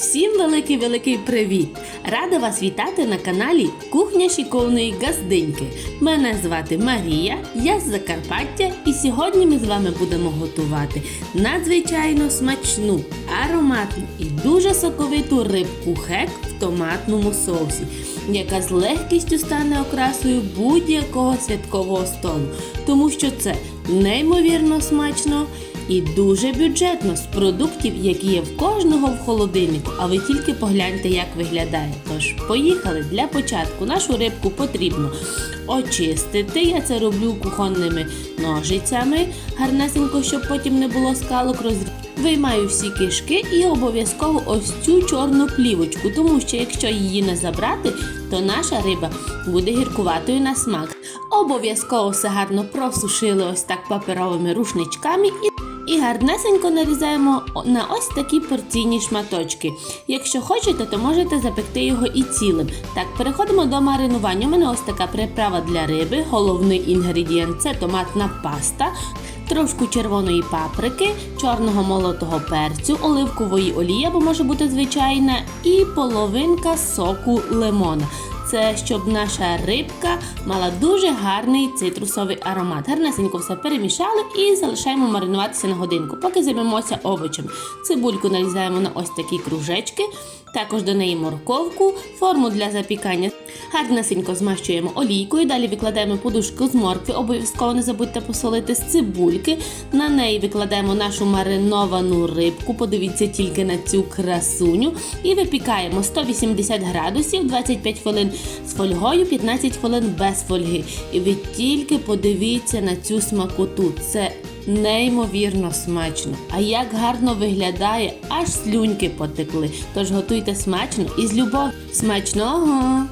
Всім великий-великий привіт! Рада вас вітати на каналі Кухня Шіковної Газдиньки. Мене звати Марія, я з Закарпаття, і сьогодні ми з вами будемо готувати надзвичайно смачну, ароматну і дуже соковиту рибку хек в томатному соусі, яка з легкістю стане окрасою будь-якого святкового столу, тому що це неймовірно смачно і дуже бюджетно з продуктів, які є в кожного в холодильнику. А ви тільки погляньте, як виглядає. Тож поїхали для початку. Нашу рибку потрібно очистити. Я це роблю кухонними ножицями, гарнесенько, щоб потім не було скалок розрізати. Виймаю всі кишки і обов'язково ось цю чорну плівочку, тому що якщо її не забрати, то наша риба буде гіркуватою на смак. Обов'язково все гарно просушили ось так паперовими рушничками і і гарнесенько нарізаємо на ось такі порційні шматочки. Якщо хочете, то можете запекти його і цілим. Так, переходимо до маринування. У мене ось така приправа для риби. Головний інгредієнт це томатна паста. Трошку червоної паприки, чорного молотого перцю, оливкової олії, або може бути звичайна, і половинка соку лимона. Це щоб наша рибка мала дуже гарний цитрусовий аромат. Гарнесенько все перемішали і залишаємо маринуватися на годинку, поки займемося овочем. Цибульку нарізаємо на ось такі кружечки, також до неї морковку, форму для запікання. Гарнесенько змащуємо олійкою, далі викладаємо подушку з моркви, обов'язково не забудьте посолити з цибульки. На неї викладаємо нашу мариновану рибку, подивіться тільки на цю красуню. І випікаємо 180 градусів 25 хвилин з фольгою, 15 хвилин без фольги. І ви тільки подивіться на цю смакоту. Це неймовірно смачно. А як гарно виглядає, аж слюньки потекли. Тож готуйте смачно і з любов'ю. Смачного!